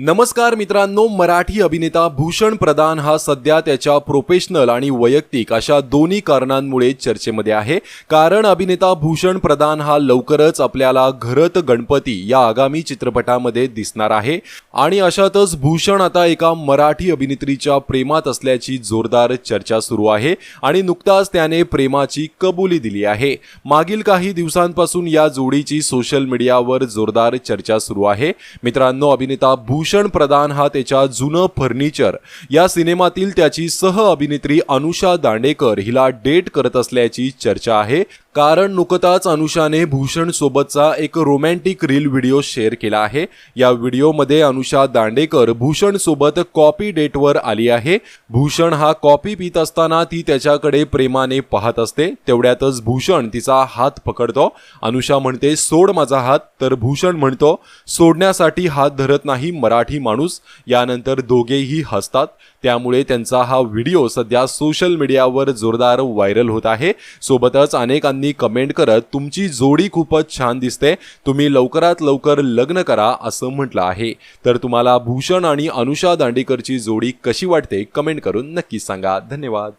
नमस्कार मित्रांनो मराठी अभिनेता भूषण प्रधान हा सध्या त्याच्या प्रोफेशनल आणि वैयक्तिक अशा दोन्ही कारणांमुळे चर्चेमध्ये आहे. कारण अभिनेता भूषण प्रधान हा लवकरच आपल्याला घरत गणपती या आगामी चित्रपटामध्ये दिसणार आहे. आणि अशातच भूषण आता एका मराठी अभिनेत्रीच्या प्रेमात असल्याची जोरदार चर्चा सुरू आहे आणि नुकताच त्याने प्रेमाची कबुली दिली आहे. मागील काही दिवसांपासून या जोडीची सोशल मीडियावर जोरदार चर्चा सुरू आहे. मित्रांनो अभिनेता भूषण प्रधान हा त्याच्या जुनं फर्निचर. या सिनेमातील त्याची सह अभिनेत्री अनुषा दांडेकर हिला डेट करत असल्याची चर्चा आहे. कारण नुकताच अनुषाने भूषण सोबतचा एक रोमॅन्टिक रील व्हिडिओ शेअर केला आहे. या व्हिडिओमध्ये अनुषा दांडेकर भूषण सोबत कॉपी डेटवर आली आहे. भूषण हा कॉपी पित असताना ती त्याच्याकडे प्रेमाने पाहत असते. तेवढ्यातच भूषण तिचा हात पकडतो. अनुषा म्हणते सोड माझा हात. तर भूषण म्हणतो सोडण्यासाठी हात धरत नाही मराठी माणूस. यानंतर दोघेही हसतात. त्यामुळे त्यांचा हा व्हिडिओ सध्या सोशल मीडियावर जोरदार व्हायरल होत आहे. सोबतच अनेकांनी कमेंट करत तुमची जोडी खूपच छान दिसते. तुम्ही लवकरात लवकर लग्न करा असं म्हटलं आहे. तर तुम्हाला भूषण आणि अनुषा दांडेकरची जोडी कशी वाटते कमेंट करून नक्की सांगा. धन्यवाद.